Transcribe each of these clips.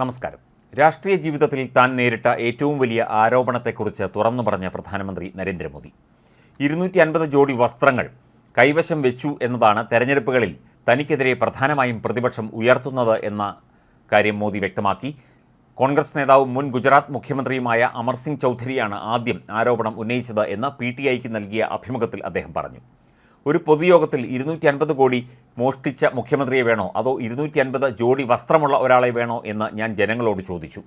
നമസ്കാരം. രാഷ്ട്രീയ ജീവിതത്തിൽ താൻ നേരിട്ട ഏറ്റവും വലിയ ആരോപണത്തെക്കുറിച്ച് തുറന്നു പറഞ്ഞ പ്രധാനമന്ത്രി നരേന്ദ്രമോദി. ഇരുന്നൂറ്റി അൻപത് ജോഡി വസ്ത്രങ്ങൾ കൈവശം വെച്ചു എന്നതാണ് തെരഞ്ഞെടുപ്പുകളിൽ തനിക്കെതിരെ പ്രധാനമായും പ്രതിപക്ഷം ഉയർത്തുന്നത് എന്ന കാര്യം മോദി വ്യക്തമാക്കി. കോൺഗ്രസ് നേതാവും മുൻ ഗുജറാത്ത് മുഖ്യമന്ത്രിയുമായ അമർസിംഗ് ചൗധരിയാണ് ആദ്യം ആരോപണം ഉന്നയിച്ചത് എന്ന് പി ടി ഐക്ക് നൽകിയ അഭിമുഖത്തിൽ അദ്ദേഹം പറഞ്ഞു. ഒരു പൊതുയോഗത്തിൽ ഇരുന്നൂറ്റി അൻപത് കോടി മോഷ്ടിച്ച മുഖ്യമന്ത്രിയെ വേണോ? അതോ ഇരുന്നൂറ്റി അൻപത് ജോഡി വസ്ത്രമുള്ള ഒരാളെ വേണോ എന്ന് ഞാൻ ജനങ്ങളോട് ചോദിച്ചു.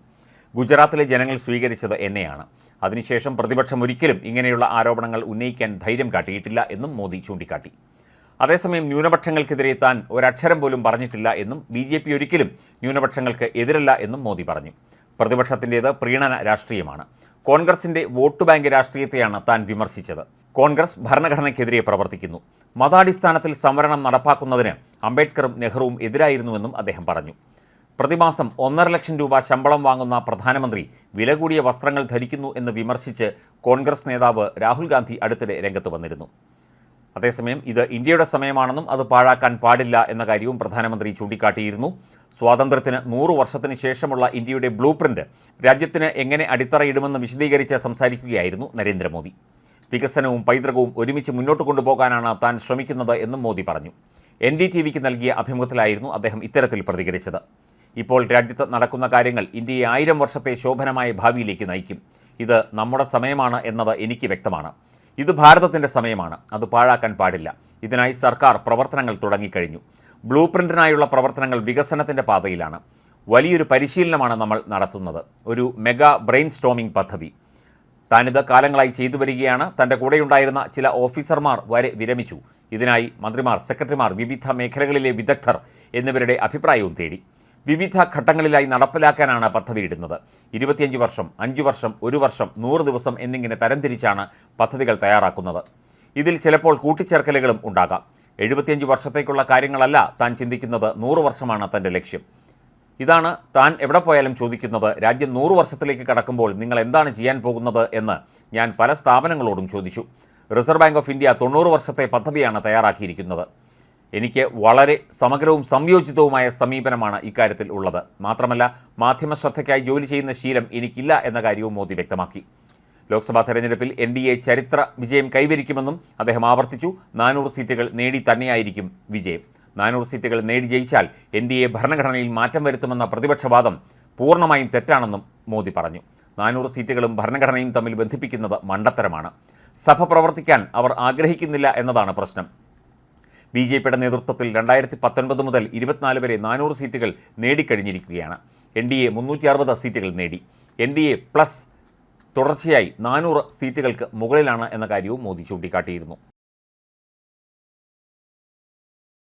ഗുജറാത്തിലെ ജനങ്ങൾ സ്വീകരിച്ചത് എന്നെയാണ്. അതിനുശേഷം പ്രതിപക്ഷം ഒരിക്കലും ഇങ്ങനെയുള്ള ആരോപണങ്ങൾ ഉന്നയിക്കാൻ ധൈര്യം കാട്ടിയിട്ടില്ല എന്നും മോദി ചൂണ്ടിക്കാട്ടി. അതേസമയം ന്യൂനപക്ഷങ്ങൾക്കെതിരെ താൻ ഒരക്ഷരം പോലും പറഞ്ഞിട്ടില്ല എന്നും ബി ജെ പി ഒരിക്കലും ന്യൂനപക്ഷങ്ങൾക്ക് എതിരല്ല എന്നും മോദി പറഞ്ഞു. പ്രതിപക്ഷത്തിന്റേത് പ്രീണന രാഷ്ട്രീയമാണ്. കോൺഗ്രസിന്റെ വോട്ട് ബാങ്ക് രാഷ്ട്രീയത്തെയാണ് താൻ വിമർശിച്ചത്. കോൺഗ്രസ് ഭരണഘടനയ്ക്കെതിരെ പ്രവർത്തിക്കുന്നു. മതാടിസ്ഥാനത്തിൽ സംവരണം നടപ്പാക്കുന്നതിന് അംബേദ്കറും നെഹ്റുവും എതിരായിരുന്നുവെന്നും അദ്ദേഹം പറഞ്ഞു. പ്രതിമാസം ഒന്നര ലക്ഷം രൂപ ശമ്പളം വാങ്ങുന്ന പ്രധാനമന്ത്രി വില കൂടിയ വസ്ത്രങ്ങൾ ധരിക്കുന്നു എന്ന് വിമർശിച്ച് കോൺഗ്രസ് നേതാവ് രാഹുൽ ഗാന്ധി അടുത്തിടെ രംഗത്ത് വന്നിരുന്നു. അതേസമയം ഇത് ഇന്ത്യയുടെ സമയമാണെന്നും അത് പാഴാക്കാൻ പാടില്ല എന്ന കാര്യവും പ്രധാനമന്ത്രി ചൂണ്ടിക്കാട്ടിയിരുന്നു. സ്വാതന്ത്ര്യത്തിന് നൂറു വർഷത്തിന് ശേഷമുള്ള ഇന്ത്യയുടെ ബ്ലൂ പ്രിന്റ് രാജ്യത്തിന് എങ്ങനെ അടിത്തറയിടുമെന്ന് വിശദീകരിച്ച് സംസാരിക്കുകയായിരുന്നു നരേന്ദ്രമോദി. വികസനവും പൈതൃകവും ഒരുമിച്ച് മുന്നോട്ട് കൊണ്ടുപോകാനാണ് താൻ ശ്രമിക്കുന്നത് എന്നും മോദി പറഞ്ഞു. എൻ ഡി ടി വിക്ക് നൽകിയ അഭിമുഖത്തിലായിരുന്നു അദ്ദേഹം ഇത്തരത്തിൽ പ്രതികരിച്ചത്. ഇപ്പോൾ രാജ്യത്ത് നടക്കുന്ന കാര്യങ്ങൾ ഇന്ത്യയെ ആയിരം വർഷത്തെ ശോഭനമായ ഭാവിയിലേക്ക് നയിക്കും. ഇത് നമ്മുടെ സമയമാണ് എന്നത് എനിക്ക് വ്യക്തമാണ്. ഇത് ഭാരതത്തിന്റെ സമയമാണ്. അത് പാഴാക്കാൻ പാടില്ല. ഇതിനായി സർക്കാർ പ്രവർത്തനങ്ങൾ തുടങ്ങിക്കഴിഞ്ഞു. ബ്ലൂ പ്രിന്റിനായുള്ള പ്രവർത്തനങ്ങൾ വികസനത്തിന്റെ പാതയിലാണ്. വലിയൊരു പരിശീലനമാണ് നമ്മൾ നടത്തുന്നത്. ഒരു മെഗാ ബ്രെയിൻ സ്റ്റോമിംഗ് പദ്ധതി. താനിത് കാലങ്ങളായി ചെയ്തു വരികയാണ്. തന്റെ കൂടെയുണ്ടായിരുന്ന ചില ഓഫീസർമാർ വരെ വിരമിച്ചു. ഇതിനായി മന്ത്രിമാർ സെക്രട്ടറിമാർ വിവിധ മേഖലകളിലെ വിദഗ്ധർ എന്നിവരുടെ അഭിപ്രായവും തേടി. വിവിധ ഘട്ടങ്ങളിലായി നടപ്പിലാക്കാനാണ് പദ്ധതിയിടുന്നത് ഇരുപത്തിയഞ്ച് വർഷം അഞ്ച് വർഷം ഒരു വർഷം നൂറ് ദിവസം എന്നിങ്ങനെ തരംതിരിച്ചാണ് പദ്ധതികൾ തയ്യാറാക്കുന്നത്. ഇതിൽ ചിലപ്പോൾ കൂട്ടിച്ചേർക്കലുകളും ഉണ്ടാകാം. എഴുപത്തിയഞ്ച് വർഷത്തേക്കുള്ള കാര്യങ്ങളല്ല താൻ ചിന്തിക്കുന്നത്. നൂറ് വർഷമാണ് തന്റെ ലക്ഷ്യം. ഇതാണ് താൻ എവിടെ പോയാലും ചോദിക്കുന്നത്. രാജ്യം നൂറ് വർഷത്തിലേക്ക് കടക്കുമ്പോൾ നിങ്ങൾ എന്താണ് ചെയ്യാൻ പോകുന്നത് എന്ന് ഞാൻ പല സ്ഥാപനങ്ങളോടും ചോദിച്ചു. റിസർവ് ബാങ്ക് ഓഫ് ഇന്ത്യ തൊണ്ണൂറ് വർഷത്തെ പദ്ധതിയാണ് തയ്യാറാക്കിയിരിക്കുന്നത്. എനിക്ക് വളരെ സമഗ്രവും സംയോജിതവുമായ സമീപനമാണ് ഇക്കാര്യത്തിൽ ഉള്ളത്. മാത്രമല്ല മാധ്യമ ശ്രദ്ധയ്ക്കായി ജോലി ചെയ്യുന്ന ശീലം എനിക്കില്ല എന്ന കാര്യവും മോദി വ്യക്തമാക്കി. ലോക്സഭാ തെരഞ്ഞെടുപ്പിൽ എൻ ഡി എ ചരിത്ര വിജയം കൈവരിക്കുമെന്നും അദ്ദേഹം ആവർത്തിച്ചു. നാനൂറ് സീറ്റുകൾ നേടി തന്നെയായിരിക്കും വിജയം. നാനൂറ് സീറ്റുകൾ നേടി ജയിച്ചാൽ എൻ ഡി എ ഭരണഘടനയിൽ മാറ്റം വരുത്തുമെന്ന പ്രതിപക്ഷവാദം പൂർണമായും തെറ്റാണെന്നും മോദി പറഞ്ഞു. നാനൂറ് സീറ്റുകളും ഭരണഘടനയും തമ്മിൽ ബന്ധിപ്പിക്കുന്നത് മണ്ടത്തരമാണ്. സഭ പ്രവർത്തിക്കാൻ അവർ ആഗ്രഹിക്കുന്നില്ല എന്നതാണ് പ്രശ്നം. ബി ജെ പിയുടെ നേതൃത്വത്തിൽ രണ്ടായിരത്തി പത്തൊൻപത് മുതൽ ഇരുപത്തിനാല് വരെ നാനൂറ് സീറ്റുകൾ നേടിക്കഴിഞ്ഞിരിക്കുകയാണ്. എൻ ഡി എ മുന്നൂറ്റി അറുപത് സീറ്റുകൾ നേടി. എൻ ഡി എ പ്ലസ് തുടർച്ചയായി നാനൂറ് സീറ്റുകൾക്ക് മുകളിലാണ് എന്ന കാര്യവും മോദി ചൂണ്ടിക്കാട്ടിയിരുന്നു.